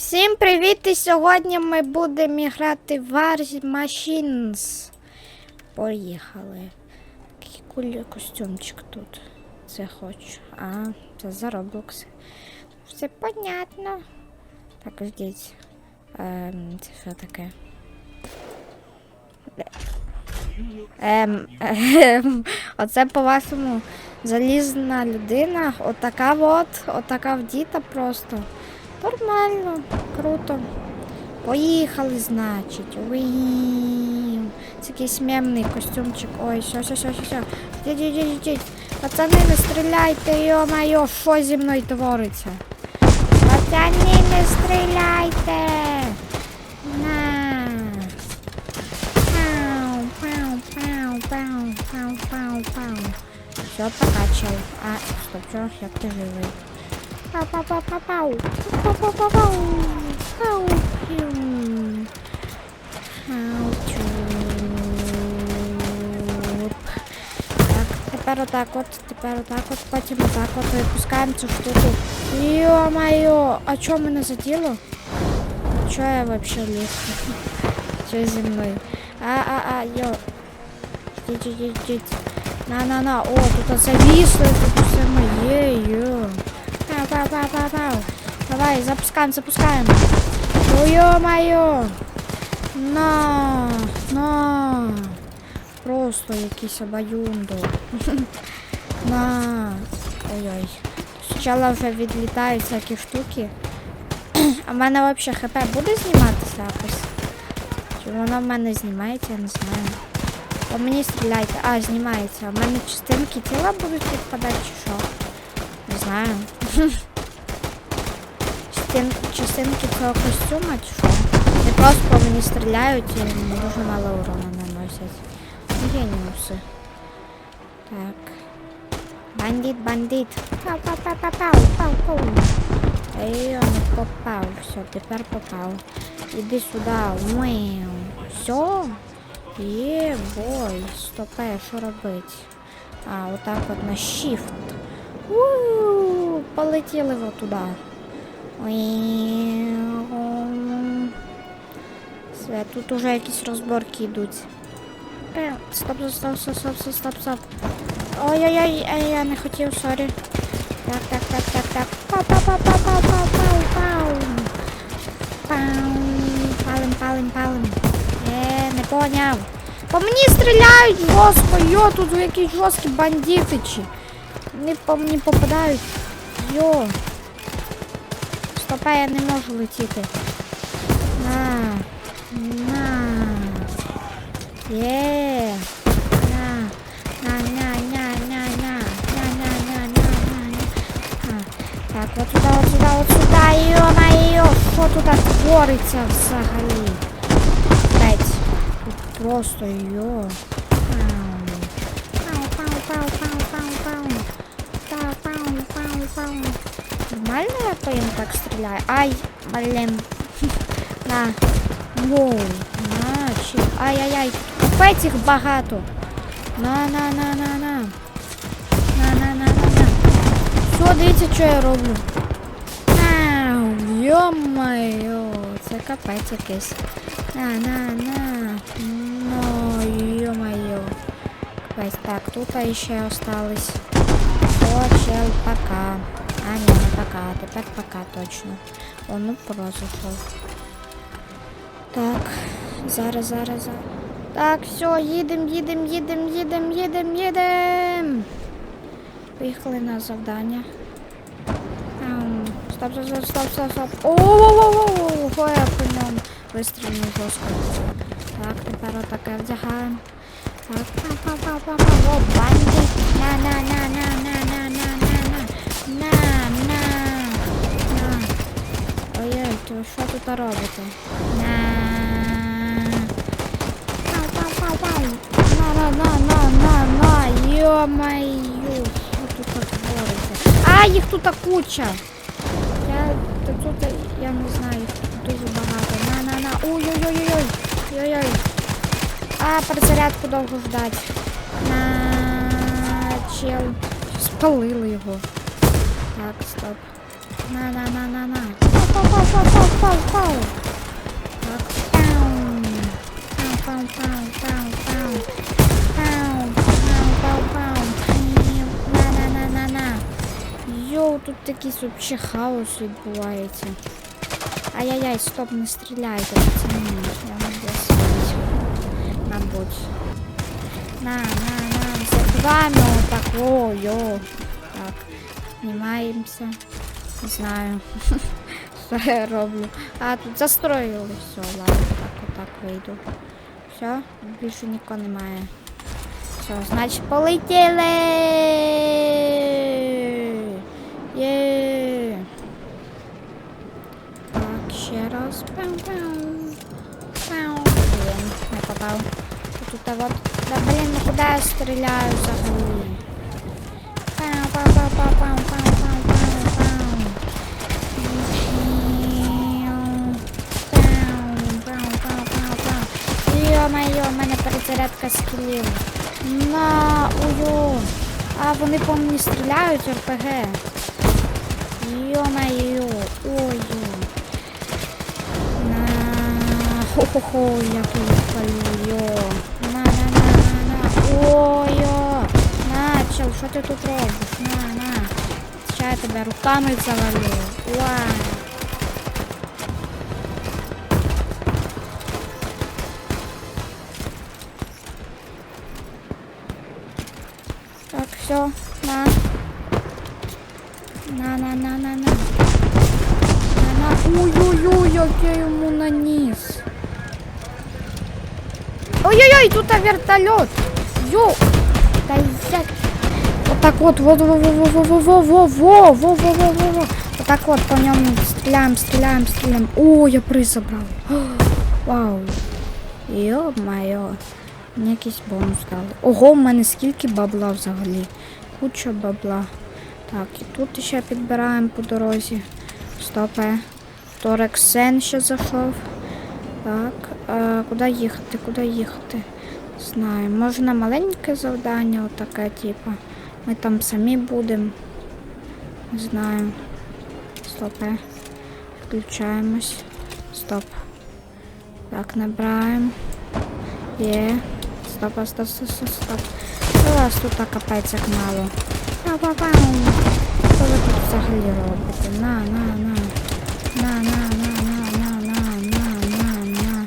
Всім привіт! І сьогодні ми будемо грати в Wars Machines. Поїхали. Який кулі костюмчик тут. Це хочу. А, це за Roblox. Все понятно. Так, ждіть. Ем, це що таке? Ем, ем, оце по-вашому залізна людина. Отака от, отака вдіта просто. Нормально, круто. Поїхали, значить. Уі. Це якийсь мемний костюмчик. Ой, все, все, все, все, йдіть. Пацани, не стріляйте, йо-моє, що зі мною твориться? Пацани, не стріляйте. На. Пау, пау, пау, пау, пау, пау, пау. Все, покачал. А, стоп, що, як ти живий? Пау-пау-пау-пау. Пау-пау-пау-пау. Пау. Піум. Пау-чуп. Так, тепер отак от, тепер отак от, потім отак от випускаємо цю штуку. Йо-моє, а чо мене заділо? Чо я вообще ліз? Що зі мною? А-а-а, йо. Ждіть, ждіть, ждіть. На-на-на, о, тут завісли, тут все моє, йо. Пау, пау, пау, пау. Давай, запускаем, запускаем. Ё-моё. На, на. Просто якийсь обаюндо. На. Ой-ой. Спочатку вже відлітають всякі штуки. А в мене взагалі хп буде зніматися якось? Чи воно в мене знімається, я не знаю. По мені стріляйте. А, знімається. У мене частинки тіла будуть відпадати чи що? Не знаю. Частин, частинки цього костюма чи що? Не просто по мені стріляють і дуже мало урона наносять. Геніуси. Так. Бандит, бандит. Пау, пау, пау, пау, пау, пау, пау. Ей, он попав. Все, тепер попав. Іди сюди. Уау. Все. Є, бой. Стопе, що робить? А, отак от на shift. У, полетіли вот туди. Все, тут уже якісь розборки йдуть. Е, Стоп, стоп, стоп, стоп, стоп, стоп, стоп. Ой-ой-ой, ай, я не хотів, сорі. Так, так, так, так, так. Пау, пау, пау, пау, пау, пау, пау, пау. Пау. Палим, палим, палим. Е, не поняв. По мені стріляють жорстко, йо, тут якісь жорсткі бандити чи. Вони по мені попадають. Йо. Стопа, я не можу летіти. На. На. Є. На. На. Так, от сюди, от сюди, от сюди. Йо-моє, що тут твориться взагалі? Пять. Тут просто йо. Пау, пау, пау, пау, пау, пау. Пау, пау, пау, пау. Нормально я по им так стреляю? Ай, блин. На. Воу. На, чи. Ай-яй-яй. Опять их богато. На-на-на-на-на. На-на-на-на-на. Все, дивіться, що я роблю. Йо-моє, це капець якийсь. На-на-на. Ну, ё-моё. Капець. Так, тут а ще осталось. О, чел, пока. А, ні, не пока. Тепер пока точно. О, ну прозайшов. Так, зараз, зараз, зараз. Так, все, їдем, їдем, їдем, їдем, їдем, їдем. Поїхали на завдання. Ам, Стоп, стоп, стоп, стоп, стоп, стоп. О-о-о-о-о, я по ньому вистрілив жорстко. Так, тепер отаке вдягаємо. Так. О, бандит. На, на, на, на. Ой-ой, то що тут робите? На. Пау, пау, пау, пау. На, на, на, на, на, на. Йо-моє, що тут твориться? А, їх тут куча. Я тут, я не знаю, тут дуже багато. На, на, на. Ой-ой-ой-ой. Ой-ой. А, перезарядку довго ждать. На чел. Спалили його. Так, стоп. На, на, на, на, на. пау, пау, пау, пау, пау, пау. Так, пау. Пау, пау, пау, пау, пау. Пау, пау, пау, пау. На, на, на, на, на. Йоу, тут якийсь вообще хаос відбувається. Ай-яй-яй, стоп, не стріляйте, пацани. Я не досить. Мабуть. На, на, на, за вами так, о, йо. Так, знімаємося. Не знаю, що я роблю. А, тут застроїли. Все, ладно, так, отак вийду. Все, більше нікого немає. Все, значить, полетіли! Є! Так, ще раз. Пау, пау. Пау. Блін, не попав. Тут а вот. Да блін, ну куди я стріляю взагалі? Перезарядка скілів. На, ую. А вони по мені стріляють РПГ. Йо-моє, ой. На, хо-хо-хо, я тут палю, йо. На, на, на, чел, що ти тут робиш? На, на. Сейчас я тебе руками завалю. Уа. Все, на. На, на, на, на, на. На, на. Ой-ой-ой, я йому наніс. Ой-ой-ой, тут вертольот. Йо. Вот так вот, во во во во во во во во во во во во во во Вот так вот по ньому стреляем, стреляем, стреляем. О, я приз забрав. Вау. Йо-моє. Мені якийсь бонус дали. Ого, в мене скільки бабла взагалі. Куча бабла. Так, і тут ще підбираємо по дорозі. Стопе. Торексен ще зайшов. Так, а, куди їхати? Куди їхати? Знаю. Може на маленьке завдання, отаке, типу. Ми там самі будемо. Не знаю. Стопе. Включаємось. Стоп. Так, набираємо. Є. Стоп, стоп, стоп, стоп, стоп. У вас тут капець як мало. Пау-пау-пау. Що ви тут взагалі робите? На, на, на. На, на, на, на, на, на, на, на, на.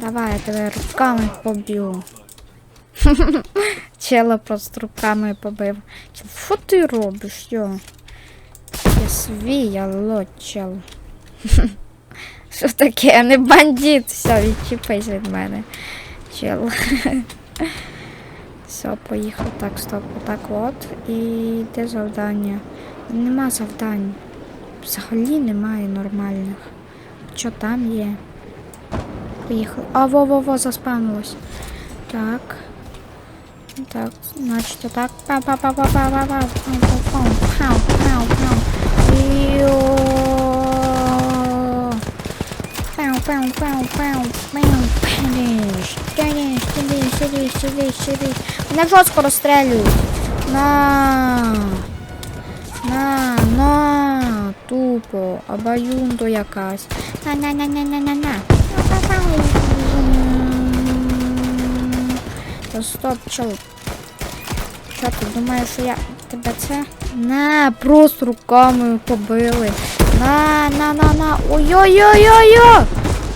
Давай, я тебе руками поб'ю. Чела просто руками побив. Що ти робиш, йо? Я свій, лот, чел. Що таке? Я не бандит. Все, відчіпись від мене. Чел. Все, поїхав. Так, стоп, отак от. І де завдання? Нема завдань. Взагалі немає нормальних. Що там є? Поїхали. А, во-во-во, заспавнилось. Так. Так, значить отак. па па па па па па па пау пау пау пау. Пау пау пау пау пенеш, сиди, сиди, сиди, сиди. Мене жорстко розстрелюють. На. На, на, тупо, обаюндо якась. На, на, на, на, на, на, на. Та стоп, чел. Що ти думаєш, що я тебе це? На, просто руками побили. На, на, на, на. Ой-ой-ой-ой-ой!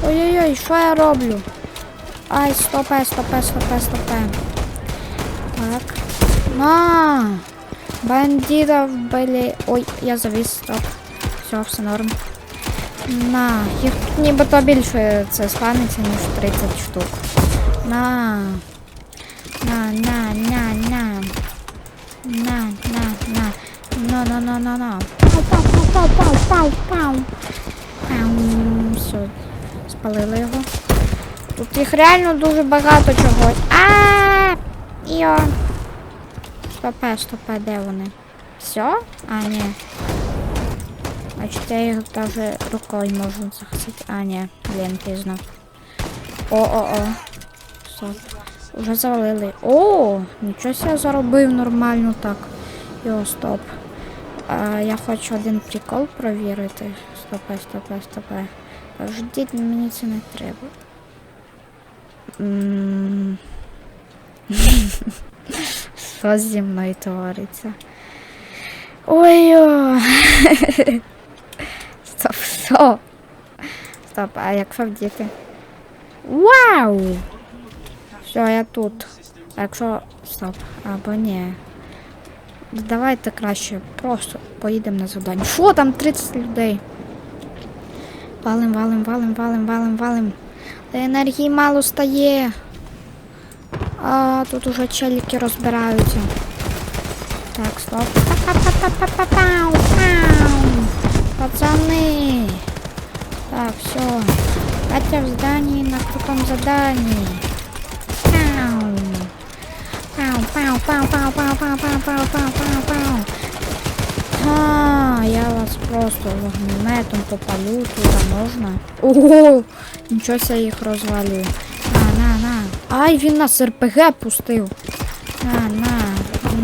Ой-ой-ой, що я роблю? Ай, стопе, стопе, стопе, стопе. Так. На! Бандитов были... Ой, я завис, стоп. Все, все норм. На, їх тут нібито більше це спавниться, ніж 30 штук. На. На, на, на, на. На, на, на. На, на, на, на, на. Пау, пау, пау, пау, пау, пау. Пау. Все, спалили його. Тут їх реально дуже багато чогось. А! Йо. Стопе, стопе, де вони? Все? А, ні. Значить, я їх даже рукою можу захистити. А, ні, блін, пізно. О-о-о. Стоп. Уже завалили. О, нічого себе заробив нормально так. Йо, стоп. А, я хочу один прикол провірити. стопе, стопе, стопе. Ждіть, мені це не треба. Що зі мною твориться? Ой-ой. Стоп, стоп. Стоп, а якщо вдіти? Вау! Все, я тут. А якщо. Стоп, або ні. Давайте краще просто поїдемо на завдання. Що там 30 людей? Валим, валим, валим, валим, валим, валим. Та енергії мало стає. А тут уже челіки розбираються. Так, стоп. Па-па-па-па-па-пау, пау. Пацаны. Так, все. Катя в здании на крутом задании. Пау. Пау, пау, пау, пау, пау, пау, пау, пау, пау, пау, пау. А, я вас просто вогнеметом попалю, туди можна. Ого, Нічого ся їх розвалю. На, на, на. Ай, він нас РПГ пустив. На, на,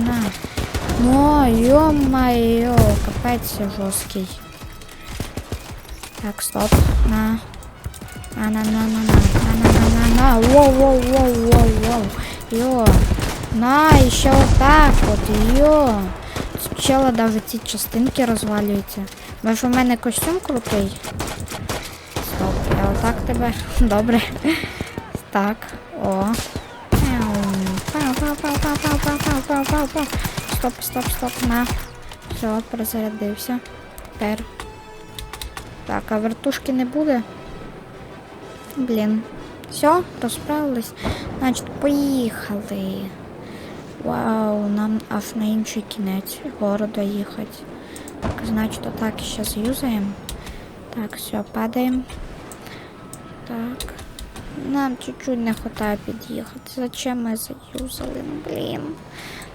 на. Ну, ё-моё, капець жорсткий. Так, стоп. На. На, на, на, на, на, на, на, на, на, на. Воу, воу, воу, воу, воу. Йо. На, і ще отак от, йо. Спочатку навіть ці частинки розвалюються. Може у мене костюм крутий? так тебе. Добре. Так. О. Стоп, стоп, стоп, на. Все, прозарядився. Тепер. Так, а вертушки не буде. Блін. Все, розправились. Значить, поїхали. Вау, нам аж на інший кінець города їхати. Так, значить, отак ще з'юзаємо. Так, все, падаємо. Так. Нам чуть-чуть не вистачає під'їхати. Зачем ми заюзали? Ну, блін.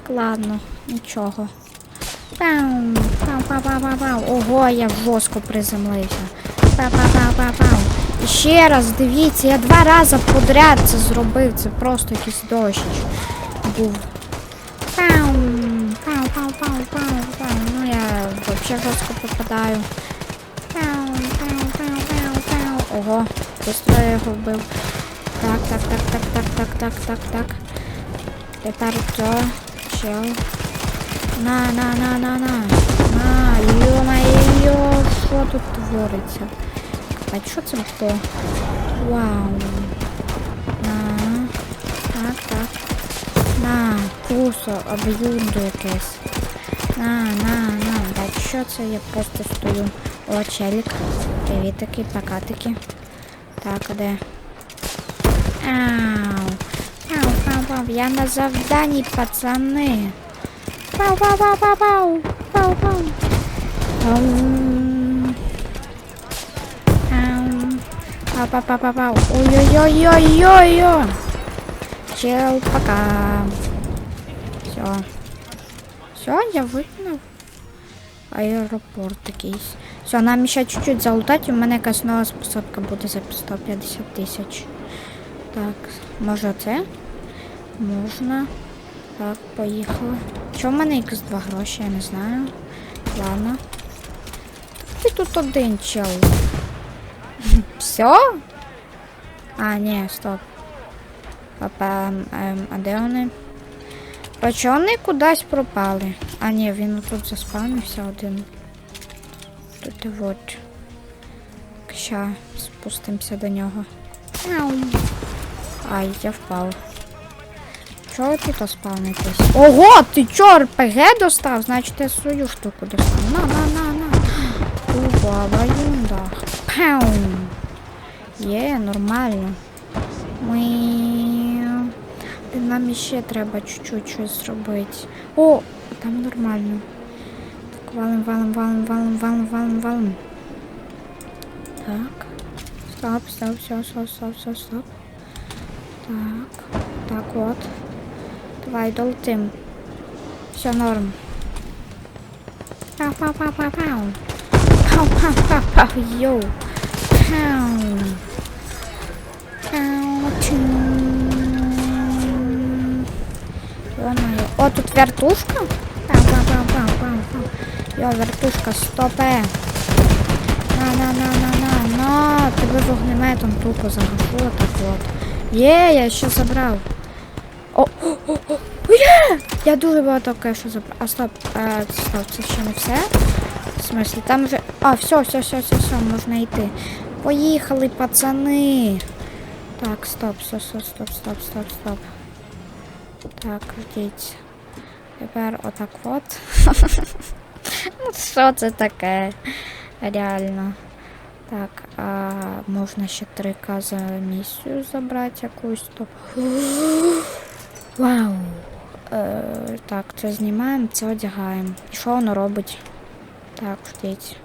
Ладно, нічого. Пау, пау, пау, пау, пау, пау. Ого, я жорстко приземлився. Пау, пау, пау, пау, пау. І ще раз, дивіться, я два рази подряд це зробив. Це просто якийсь дощ був. Пау, пау, пау, пау, пау, пау. Ну я взагалі жорстко попадаю. Пау, пау, пау, пау, пау. Ого, быстро я вбив. Так, так, так, так, так, так, так, так, так. Тепер це чел. На, на, на, на, на. На, ё-моё, що тут твориться? А що це було? Вау. На. Так, так. На, кусо, об'юнду якесь. На, на, на. Да, що я просто стою? О, челік. Привітики, покатики. Так, а де? Ау. Пау, пау, пау. Я на завданні, пацани. Пау, пау, пау, пау, пау. Пау, пау. Ам. Ам. Пау, пау, пау, пау. Ой-ой-ой-ой-ой-ой. Чел, пока. Все. Все, я виконав. Аеропорт якийсь. Все, нам ще чуть-чуть залутати, у мене якась нова способка буде за 150 тисяч. Так, може це? Можна. Так, поїхали. Чого в мене якось два гроші, я не знаю. Ладно. Ти тут один чел. Все? А, ні, стоп. Папа, ем, а де вони? Короче, вони кудись пропали. А, ні, він тут заспавнився один. Тут от. Ща спустимося до нього. Ау. Ай, я впав. Чого ви тут спавнитесь? Ого, ти чо, РПГ достав? Значить, я свою штуку достав. На, на, на, на. Ува, баюнда. Пау. Є, нормально. Та Нам ще треба чуть-чуть щось зробити. О, там нормально. Валим, валим, валим, валим, валим, валим, валим. Так. Стоп, стоп, все, стоп, стоп, стоп, стоп. Так. Так, от. Давай, долетим. Все норм. Пау, пау, пау, пау, пау. Пау, пау, пау, пау, йоу. Пау. Пау, чум. О, тут вертушка? Йо, вертушка, стопе. На, на, на, на, на, на, тебе вогнеметом тупо загашу, так от. Є, я ще забрав. О, о, о, о, є! Я дуже багато кешу забрав. А стоп, а, стоп, це ще не все. В смысле, там вже. А, все, все, все, все, все, можна йти. Поїхали, пацани. Так, стоп, стоп, стоп, стоп, стоп, стоп, стоп. Так, ждіть. Тепер отак от. що це таке? Реально. Так, а можна ще 3К за місію забрати якусь, то. Вау! Е, так, це знімаємо, це одягаємо. І що воно робить? Так, ждіть.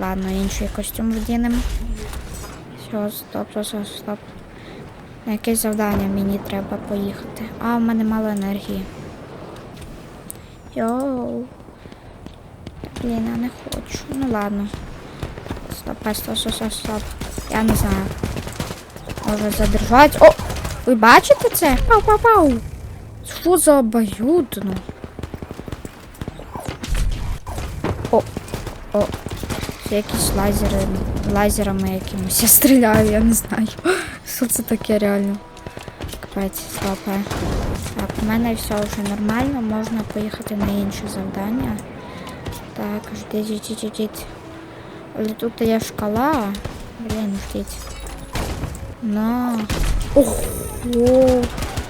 Ладно, інший костюм вдінемо. Все, стоп, стоп, стоп. На якесь завдання мені треба поїхати. А, в мене мало енергії. Йоу. Блін, я не хочу. Ну ладно. Стоп, стоп, стоп, стоп, стоп. Я не знаю. Може задержать. О! Ви бачите це? Пау-пау-пау! Що за обоюдно? О! О! Це якісь лазери. Лазерами якимось. Я стріляю, я не знаю. Що це таке реально? Капець, стопе. Так, у мене все вже нормально, можна поїхати на інше завдання. Так, ждіть, ждіть, ждіть. Але тут є шкала. Блін, ждіть. На. Ого!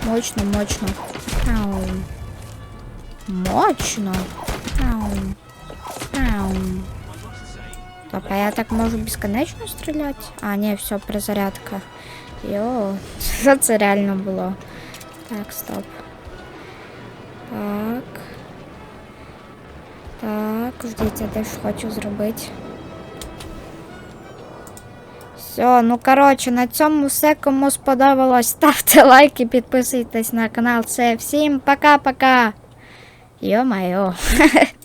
Мощно, мощно. Ау. Мощно. Ау. Ау. Стоп, а я так можу безконечно стріляти? А, ні, все, перезарядка. Йо, що це реально було? Так, стоп. Так. Так, Ждіть, я теж хочу зробити. Все, ну коротше, на цьому все. Кому сподобалось, ставте лайки, підписуйтесь на канал. Це всім пока-пока. Йо-майо.